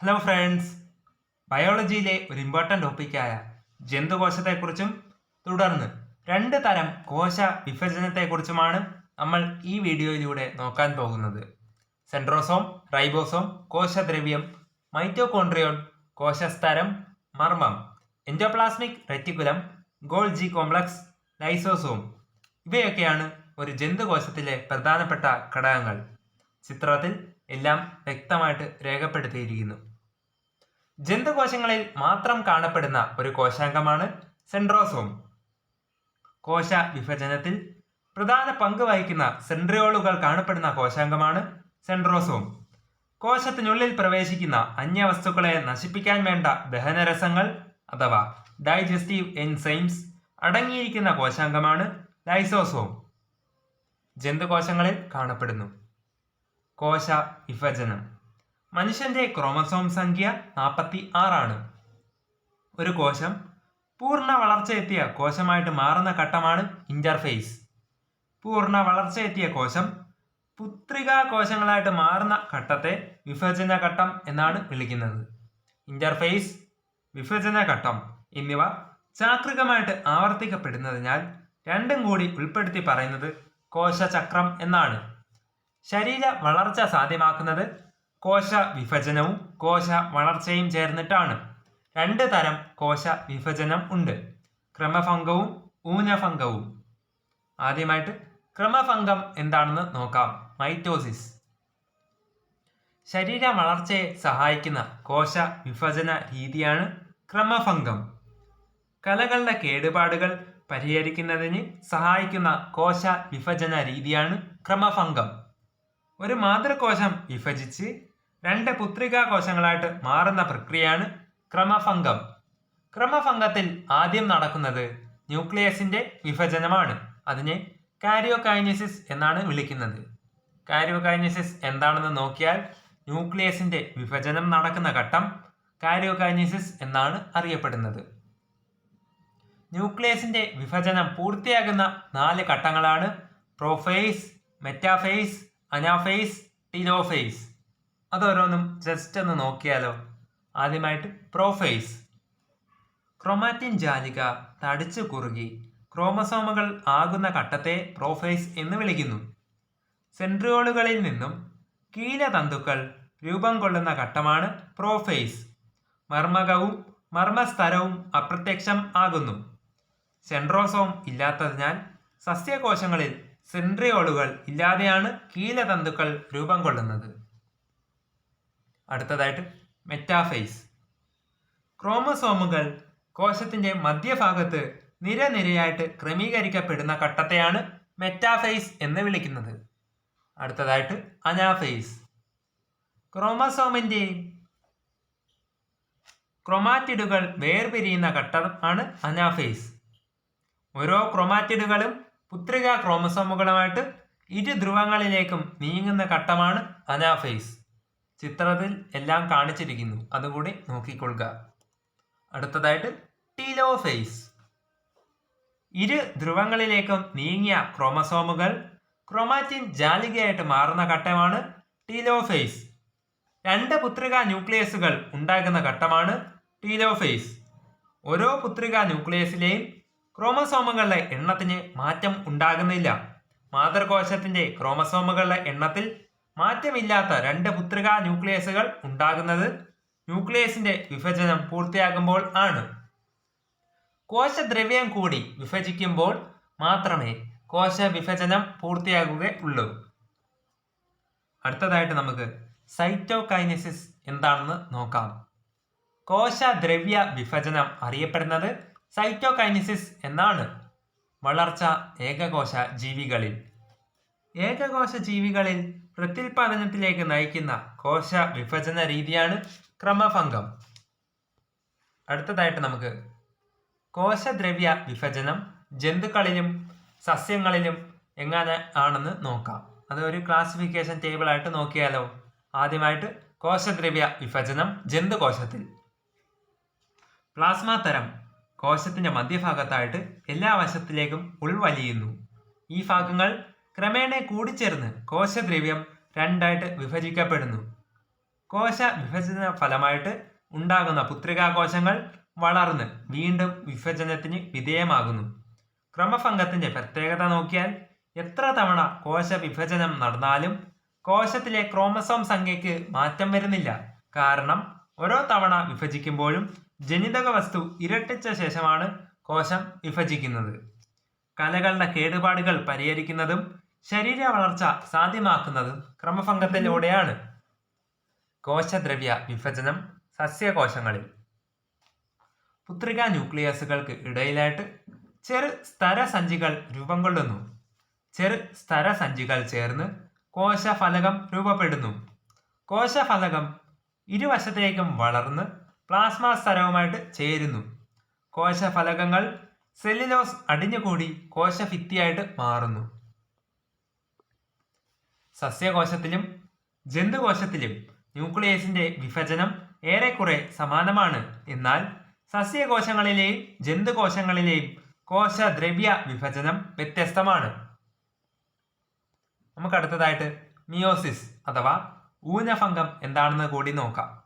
Hello friends ബയോളജിയിലെ ഒരു important ടോപ്പിക്കായ ജന്തുകോശത്തെക്കുറിച്ചും തുടർന്ന് രണ്ട് തരം കോശ വിഭജനത്തെക്കുറിച്ചുമാണ് നമ്മൾ ഈ വീഡിയോയിലൂടെ നോക്കാൻ പോകുന്നത്. സെൻട്രോസോം റൈബോസോം കോശദ്രവ്യം മൈറ്റോകോൺട്രിയോൺ കോശസ്തരം മർമ്മം endoplasmic reticulum Golgi complex lysosome ഇവയൊക്കെയാണ് ഒരു ജന്തുകോശത്തിലെ പ്രധാനപ്പെട്ട ഘടകങ്ങൾ. ചിത്രത്തിൽ എല്ലാം വ്യക്തമായിട്ട് രേഖപ്പെടുത്തിയിരിക്കുന്നു. ജന്തുകോശങ്ങളിൽ മാത്രം കാണപ്പെടുന്ന ഒരു കോശാംഗമാണ് സെൻട്രോസോം. കോശ വിഭജനത്തിൽ പ്രധാന പങ്ക് വഹിക്കുന്ന സെൻട്രിയോളുകൾ കാണപ്പെടുന്ന കോശാംഗമാണ് സെൻട്രോസോം. കോശത്തിനുള്ളിൽ പ്രവേശിക്കുന്ന അന്യവസ്തുക്കളെ നശിപ്പിക്കാൻ വേണ്ട ദഹനരസങ്ങൾ അഥവാ ഡൈജസ്റ്റീവ് എൻസൈംസ് അടങ്ങിയിരിക്കുന്ന കോശാംഗമാണ് ലൈസോസോം. ജന്തുകോശങ്ങളിൽ കാണപ്പെടുന്നു. കോശ വിഭജനം. മനുഷ്യന്റെ ക്രോമസോം സംഖ്യ നാൽപ്പത്തി ആറാണ് ഒരു കോശം പൂർണ വളർച്ചയെത്തിയ കോശമായിട്ട് മാറുന്ന ഘട്ടമാണ് ഇന്റർഫേസ് പൂർണ വളർച്ചയെത്തിയ കോശം പുത്രികാ കോശങ്ങളായിട്ട് മാറുന്ന ഘട്ടത്തെ വിഭജന ഘട്ടം എന്നാണ് വിളിക്കുന്നത്. ഇന്റർഫേസ് വിഭജന ഘട്ടം എന്നിവ ചാക്രികമായിട്ട് ആവർത്തിക്കപ്പെടുന്നതിനാൽ രണ്ടും കൂടി ഉൾപ്പെടുത്തി പറയുന്നത് കോശചക്രം എന്നാണ്. ശരീര വളർച്ച സാധ്യമാക്കുന്നത് കോശ വിഭജനവും കോശ വളർച്ചയും ചേർന്നിട്ടാണ്. രണ്ട് തരം കോശ വിഭജനം ഉണ്ട്. ക്രമഭംഗവും ഊനഭംഗവും. ആദ്യമായിട്ട് ക്രമഭംഗം എന്താണെന്ന് നോക്കാം. മൈറ്റോസിസ്. ശരീര വളർച്ചയെ സഹായിക്കുന്ന കോശ വിഭജന രീതിയാണ് ക്രമഭംഗം. കലകളുടെ കേടുപാടുകൾ പരിഹരിക്കുന്നതിന് സഹായിക്കുന്ന കോശ വിഭജന രീതിയാണ് ക്രമഭംഗം. ഒരു മാതൃകോശം വിഭജിച്ച് രണ്ട് പുത്രികാ കോശങ്ങളായിട്ട് മാറുന്ന പ്രക്രിയയാണ് ക്രമഭംഗം ക്രമഭംഗത്തിൽ ആദ്യം നടക്കുന്നത് ന്യൂക്ലിയസിന്റെ വിഭജനമാണ്. അതിനെ കാരിയോകൈനസിസ് എന്നാണ് വിളിക്കുന്നത്. കാരിയോകൈനസിസ് എന്താണെന്ന് നോക്കിയാൽ ന്യൂക്ലിയസിന്റെ വിഭജനം നടക്കുന്ന ഘട്ടം കാരിയോകൈനസിസ് എന്നാണ് അറിയപ്പെടുന്നത്. ന്യൂക്ലിയസിന്റെ വിഭജനം പൂർത്തിയാകുന്ന നാല് ഘട്ടങ്ങളാണ് പ്രോഫേസ് മെറ്റാഫേസ് അനാഫേസ് ടിലോഫേസ് അതോരോന്നും ജസ്റ്റ് ഒന്ന് നോക്കിയാലോ. ആദ്യമായിട്ട് പ്രോഫേസ് ക്രോമാറ്റിൻ ജാലിക തടിച്ചു കുറുകി. ക്രോമസോമുകൾ ആകുന്ന ഘട്ടത്തെ പ്രോഫേസ് എന്ന് വിളിക്കുന്നു. സെൻട്രിയോളുകളിൽ നിന്നും കീലതന്തുക്കൾ രൂപം കൊള്ളുന്ന ഘട്ടമാണ് പ്രോഫേസ് മർമ്മകവും മർമ്മസ്തരവും അപ്രത്യക്ഷം ആകുന്നു. സെൻട്രോസോം ഇല്ലാത്തതിനാൽ സസ്യകോശങ്ങളിൽ സെൻട്രിയോളുകൾ ഇല്ലാതെയാണ് കീലതന്തുക്കൾ രൂപം കൊള്ളുന്നത്. അടുത്തതായിട്ട് മെറ്റാഫേസ് ക്രോമസോമുകൾ കോശത്തിന്റെ മധ്യഭാഗത്ത് നിരനിരയായിട്ട് ക്രമീകരിക്കപ്പെടുന്ന ഘട്ടത്തെയാണ് മെറ്റാഫേസ് എന്ന് വിളിക്കുന്നത്. അടുത്തതായിട്ട് അനാഫേസ് ക്രോമസോമിന്റെ ക്രൊമാറ്റിഡുകൾ വേർപിരിയുന്ന ഘട്ടം ആണ് അനാഫേസ് ഓരോ ക്രൊമാറ്റിഡുകളും പുത്രിക ക്രോമസോമുകളുമായിട്ട് ഇരു ധ്രുവങ്ങളിലേക്കും നീങ്ങുന്ന ഘട്ടമാണ് അനാഫേസ് ചിത്രത്തിൽ എല്ലാം കാണിച്ചിരിക്കുന്നു. അതുകൂടി നോക്കിക്കൊള്ളുക. അടുത്തതായിട്ട് ടീലോഫേസ് ഇരു ധ്രുവങ്ങളിലേക്കും നീങ്ങിയ ക്രോമസോമുകൾ ക്രോമാറ്റിൻ ജാലികയായിട്ട് മാറുന്ന ഘട്ടമാണ് ടീലോഫേസ് രണ്ട് പുത്രിക ന്യൂക്ലിയസുകൾ ഉണ്ടാകുന്ന ഘട്ടമാണ് ടീലോഫേസ് ഓരോ പുത്രിക ന്യൂക്ലിയസിലെയും ക്രോമസോമുകളുടെ എണ്ണത്തിന് മാറ്റം ഉണ്ടാകുന്നില്ല. മാതൃകോശത്തിന്റെ ക്രോമസോമുകളുടെ എണ്ണത്തിൽ മാറ്റമില്ലാത്ത രണ്ട് പുത്രിക ന്യൂക്ലിയസുകൾ ഉണ്ടാകുന്നത് ന്യൂക്ലിയസിന്റെ വിഭജനം പൂർത്തിയാകുമ്പോൾ ആണ്. കോശദ്രവ്യം കൂടി വിഭജിക്കുമ്പോൾ മാത്രമേ കോശ വിഭജനം പൂർത്തിയാകുകയുള്ളൂ. അടുത്തതായിട്ട് നമുക്ക് സൈറ്റോകൈനസിസ് എന്താണെന്ന് നോക്കാം. കോശദ്രവ്യ വിഭജനം അറിയപ്പെടുന്നത് സൈറ്റോകൈനസിസ് എന്നാണ്. വളർച്ച ഏകകോശ ജീവികളിൽ ഏകകോശ ജീവികളിൽ പ്രത്യുൽപാദനത്തിലേക്ക് നയിക്കുന്ന കോശ വിഭജന രീതിയാണ് ക്രമഭംഗം. അടുത്തതായിട്ട് നമുക്ക് കോശദ്രവ്യ വിഭജനം ജന്തുക്കളിലും സസ്യങ്ങളിലും എങ്ങനെ ആണെന്ന് നോക്കാം. അത് ഒരു ക്ലാസിഫിക്കേഷൻ ടേബിൾ ആയിട്ട് നോക്കിയാലോ? ആദ്യമായിട്ട് കോശദ്രവ്യ വിഭജനം ജന്തുകോശത്തിൽ. പ്ലാസ്മ തരം കോശത്തിന്റെ മധ്യഭാഗത്തായിട്ട് എല്ലാ വശത്തിലേക്കും ഉൾവലിയുന്നു. ഈ ഭാഗങ്ങൾ ക്രമേണ കൂടിച്ചേർന്ന് കോശദ്രവ്യം രണ്ടായിട്ട് വിഭജിക്കപ്പെടുന്നു. കോശ വിഭജന ഫലമായിട്ട് ഉണ്ടാകുന്ന പുത്രികാകോശങ്ങൾ വളർന്ന് വീണ്ടും വിഭജനത്തിന് വിധേയമാകുന്നു. ക്രമഭംഗത്തിന്റെ പ്രത്യേകത നോക്കിയാൽ എത്ര തവണ കോശ വിഭജനം നടന്നാലും കോശത്തിലെ ക്രോമസോം സംഖ്യയ്ക്ക് മാറ്റം വരുന്നില്ല. കാരണം ഓരോ തവണ വിഭജിക്കുമ്പോഴും ജനിതക വസ്തു ഇരട്ടിച്ച ശേഷമാണ് കോശം വിഭജിക്കുന്നത്. കലകളുടെ കേടുപാടുകൾ പരിഹരിക്കുന്നതും ശരീര വളർച്ച സാധ്യമാക്കുന്നതും ക്രമഭംഗത്തിലൂടെയാണ് കോശദ്രവ്യ വിഭജനം സസ്യകോശങ്ങളിൽ. പുത്രിക ന്യൂക്ലിയസുകൾക്ക് ഇടയിലായിട്ട് ചെറു സ്ഥരസഞ്ചികൾ രൂപം കൊള്ളുന്നു. ചെറു സ്ഥരസഞ്ചികൾ ചേർന്ന് കോശഫലകം രൂപപ്പെടുന്നു. കോശഫലകം ഇരുവശത്തേക്കും വളർന്ന് പ്ലാസ്മ സ്ഥലവുമായിട്ട് ചേരുന്നു. കോശഫലകങ്ങൾ സെല്ലിലോസ് അടിഞ്ഞുകൂടി കോശഭിത്തിയായിട്ട് മാറുന്നു. സസ്യകോശത്തിലും ജന്തുകോശത്തിലും ന്യൂക്ലിയസിന്റെ വിഭജനം ഏറെക്കുറെ സമാനമാണ്. എന്നാൽ സസ്യകോശങ്ങളിലെയും ജന്തുകോശങ്ങളിലെയും കോശദ്രവ്യ വിഭജനം വ്യത്യസ്തമാണ്. നമുക്ക് അടുത്തതായിട്ട് മിയോസിസ് അഥവാ ഊനഫംഗം എന്താണെന്ന് കൂടി നോക്കാം.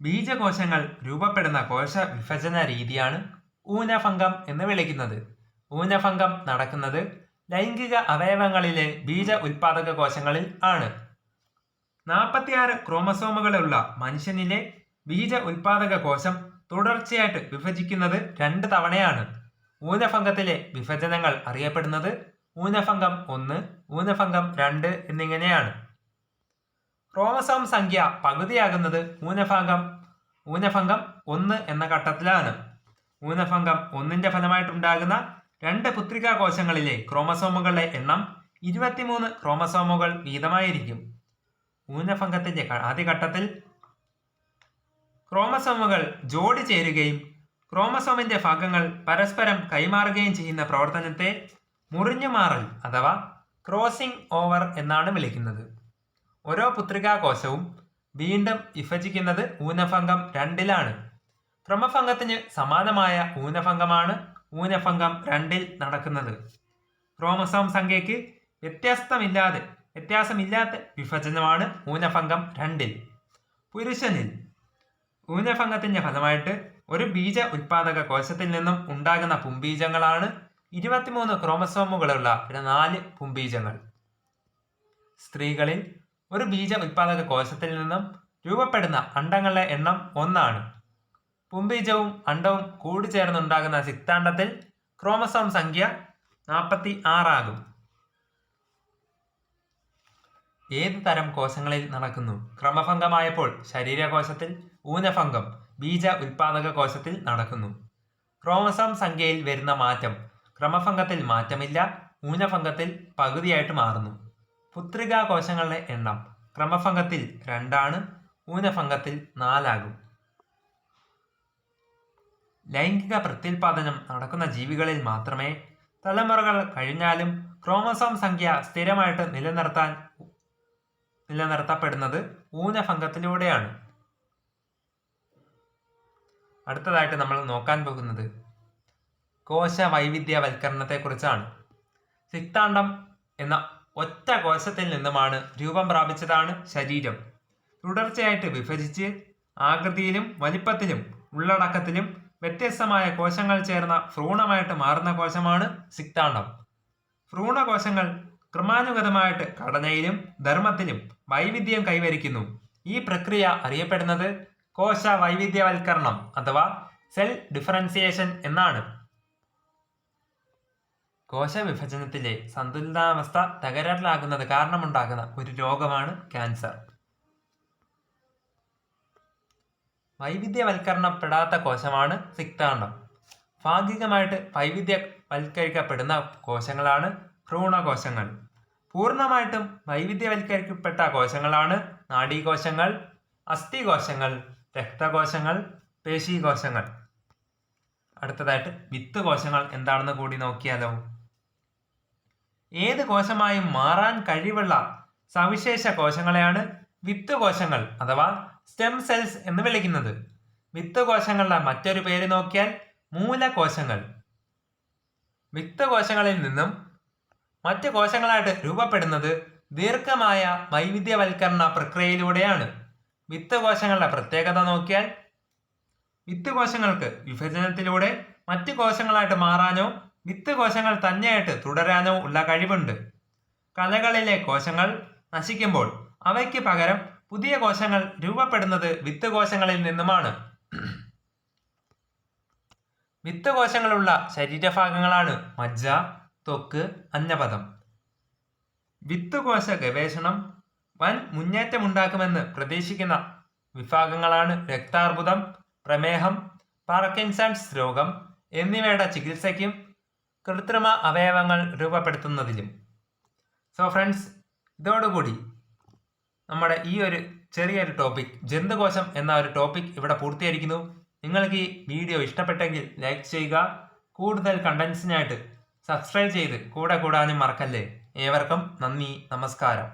ബീജകോശങ്ങൾ രൂപപ്പെടുന്ന കോശ വിഭജന രീതിയാണ് ഊനഫംഗം എന്ന് വിളിക്കുന്നത്. ഊനഫംഗം നടക്കുന്നത് ലൈംഗിക അവയവങ്ങളിലെ ബീജ ഉൽപാദക കോശങ്ങളിൽ ആണ്. നാൽപ്പത്തിയാറ് ക്രോമസോമുകളുള്ള മനുഷ്യനിലെ ബീജ ഉൽപാദക കോശം തുടർച്ചയായിട്ട് വിഭജിക്കുന്നത് രണ്ട് തവണയാണ്. ഊനഫംഗത്തിലെ വിഭജനങ്ങൾ അറിയപ്പെടുന്നത് ഊനഫംഗം ഒന്ന് ഊനഫംഗം രണ്ട് എന്നിങ്ങനെയാണ്. ക്രോമസോം സംഖ്യ പകുതിയാകുന്നത് ഊനഫംഗം ഊനഫംഗം ഒന്ന് എന്ന ഘട്ടത്തിലാണ്. ഊനഫംഗം ഒന്നിന്റെ ഫലമായിട്ടുണ്ടാകുന്ന രണ്ട് പുത്രികാ കോശങ്ങളിലെ ക്രോമസോമുകളുടെ എണ്ണം ഇരുപത്തിമൂന്ന് ക്രോമസോമുകൾ വീതമായിരിക്കും. ഊനഫംഗത്തിന്റെ ആദ്യഘട്ടത്തിൽ ക്രോമസോമുകൾ ജോഡി ചേരുകയും ക്രോമസോമിന്റെ ഭാഗങ്ങൾ പരസ്പരം കൈമാറുകയും ചെയ്യുന്ന പ്രവർത്തനത്തെ മുറിഞ്ഞുമാറൽ അഥവാ ക്രോസിംഗ് ഓവർ എന്നാണ് വിളിക്കുന്നത്. ഓരോ പുത്രികാ കോശവും വീണ്ടും വിഭജിക്കുന്നത് ഊനഫംഗം രണ്ടിലാണ്. ക്രമഭംഗത്തിന് സമാനമായ ഊനഭംഗമാണ് ഊനഭംഗം രണ്ടിൽ നടക്കുന്നത്. ക്രോമസോം സംഖ്യയ്ക്ക് വ്യത്യസ്തമില്ലാതെ വ്യത്യാസമില്ലാത്ത വിഭജനമാണ് ഊനഭംഗം രണ്ടിൽ. പുരുഷനിൽ ഊനഫംഗത്തിന്റെ ഫലമായിട്ട് ഒരു ബീജ ഉൽപാദക കോശത്തിൽ നിന്നും ഉണ്ടാകുന്ന പുംബീജങ്ങളാണ് ഇരുപത്തിമൂന്ന് ക്രോമസോമുകളുള്ള നാല് പുംബീജങ്ങൾ. സ്ത്രീകളിൽ ഒരു ബീജ ഉൽപാദക കോശത്തിൽ നിന്നും രൂപപ്പെടുന്ന അണ്ടങ്ങളുടെ എണ്ണം ഒന്നാണ്. പുംബീജവും അണ്ടവും കൂടിച്ചേർന്നുണ്ടാകുന്ന സിക്താണ്ഡത്തിൽ ക്രോമസോം സംഖ്യ നാൽപ്പത്തി ആറാകും ഏത് തരം കോശങ്ങളിൽ നടക്കുന്നു? ക്രമഭംഗമായപ്പോൾ ശരീരകോശത്തിൽ ഊനഭംഗം ബീജ ഉൽപാദക കോശത്തിൽ നടക്കുന്നു. ക്രോമസോം സംഖ്യയിൽ വരുന്ന മാറ്റം ക്രമഭംഗത്തിൽ മാറ്റമില്ല ഊനഭംഗത്തിൽ പകുതിയായിട്ട് മാറുന്നു. പുത്രികാ കോശങ്ങളുടെ എണ്ണം ക്രമഭംഗത്തിൽ രണ്ടാണ് ഊനഭംഗത്തിൽ നാലാകും. ലൈംഗിക പ്രത്യുൽപാദനം നടക്കുന്ന ജീവികളിൽ മാത്രമേ തലമുറകൾ കഴിഞ്ഞാലും ക്രോമസോം സംഖ്യ സ്ഥിരമായിട്ട് നിലനിർത്താൻ നിലനിർത്തപ്പെടുന്നത് ഊനഭംഗത്തിലൂടെയാണ്. അടുത്തതായിട്ട് നമ്മൾ നോക്കാൻ പോകുന്നത് കോശ വൈവിധ്യവൽക്കരണത്തെക്കുറിച്ചാണ് സിക്താണ്ഡം എന്ന ഒറ്റ കോശത്തിൽ നിന്നുമാണ് രൂപം പ്രാപിച്ചതാണ് ശരീരം. തുടർച്ചയായിട്ട് വിഭജിച്ച് ആകൃതിയിലും വലിപ്പത്തിലും ഉള്ളടക്കത്തിലും വ്യത്യസ്തമായ കോശങ്ങൾ ചേർന്ന ഭ്രൂണമായിട്ട് മാറുന്ന കോശമാണ് സിക്താണ്ഡം ഭ്രൂണകോശങ്ങൾ ക്രമാനുഗതമായിട്ട് ഘടനയിലും ധർമ്മത്തിലും വൈവിധ്യം കൈവരിക്കുന്നു. ഈ പ്രക്രിയ അറിയപ്പെടുന്നത് കോശ വൈവിധ്യവൽക്കരണം അഥവാ സെൽ ഡിഫറൻസിയേഷൻ എന്നാണ്. കോശ വിഭജനത്തിലെ സന്തുലിതാവസ്ഥ തകരാറിലാകുന്നത് കാരണമുണ്ടാകുന്ന ഒരു രോഗമാണ് ക്യാൻസർ. വൈവിധ്യവൽക്കരണപ്പെടാത്ത കോശമാണ് സിക്താണ്ഡം ഭാഗികമായിട്ട് വൈവിധ്യവൽക്കരിക്കപ്പെടുന്ന കോശങ്ങളാണ് ഭ്രൂണകോശങ്ങൾ. പൂർണമായിട്ടും വൈവിധ്യവൽക്കരിക്കപ്പെട്ട കോശങ്ങളാണ് നാഡീകോശങ്ങൾ അസ്ഥികോശങ്ങൾ രക്തകോശങ്ങൾ പേശീകോശങ്ങൾ. അടുത്തതായിട്ട് വിത്ത് കോശങ്ങൾ എന്താണെന്ന് കൂടി നോക്കിയാലോ. ഏത് കോശമായും മാറാൻ കഴിവുള്ള സവിശേഷ കോശങ്ങളെയാണ് വിത്ത് കോശങ്ങൾ അഥവാ സ്റ്റെം സെൽസ് എന്ന് വിളിക്കുന്നത്. വിത്ത് കോശങ്ങളുടെ മറ്റൊരു പേര് നോക്കിയാൽ മൂലകോശങ്ങൾ. വിത്ത് കോശങ്ങളിൽ നിന്നും മറ്റ് കോശങ്ങളായിട്ട് രൂപപ്പെടുന്നത് ദീർഘമായ വൈവിധ്യവൽക്കരണ പ്രക്രിയയിലൂടെയാണ്. വിത്ത് കോശങ്ങളുടെ പ്രത്യേകത നോക്കിയാൽ വിത്ത് കോശങ്ങൾക്ക് വിഭജനത്തിലൂടെ മറ്റ് കോശങ്ങളായിട്ട് മാറാനോ വിത്ത് കോശങ്ങൾ തന്നെയായിട്ട് തുടരാനോ ഉള്ള കഴിവുണ്ട്. കലകളിലെ കോശങ്ങൾ നശിക്കുമ്പോൾ അവയ്ക്ക് പകരം പുതിയ കോശങ്ങൾ രൂപപ്പെടുന്നത് വിത്ത് കോശങ്ങളിൽ നിന്നുമാണ്. വിത്ത് കോശങ്ങളുള്ള ശരീരഭാഗങ്ങളാണ് മജ്ജ ത്വക്ക് അന്നപദം. വിത്ത് കോശ ഗവേഷണം വൻ മുന്നേറ്റമുണ്ടാക്കുമെന്ന് പ്രതീക്ഷിക്കുന്ന വിഭാഗങ്ങളാണ് രക്താർബുദം പ്രമേഹം പാർക്കിൻസൺസ് രോഗം എന്നിവയുടെ ചികിത്സയ്ക്കും കൃത്രിമ അവയവങ്ങൾ രൂപപ്പെടുത്തുന്നതിലും. സോ ഫ്രണ്ട്സ് ഇതോടുകൂടി നമ്മുടെ ഈ ഒരു ചെറിയൊരു ടോപ്പിക് ജന്തുകോശം എന്ന ഒരു ടോപ്പിക് ഇവിടെ പൂർത്തീകരിക്കുന്നു നിങ്ങൾക്ക് ഈ വീഡിയോ ഇഷ്ടപ്പെട്ടെങ്കിൽ ലൈക്ക് ചെയ്യുക. കൂടുതൽ കണ്ടൻസിനായിട്ട് സബ്സ്ക്രൈബ് ചെയ്ത് കൂടെ കൂടാനും മറക്കല്ലേ. ഏവർക്കും നന്ദി നമസ്കാരം.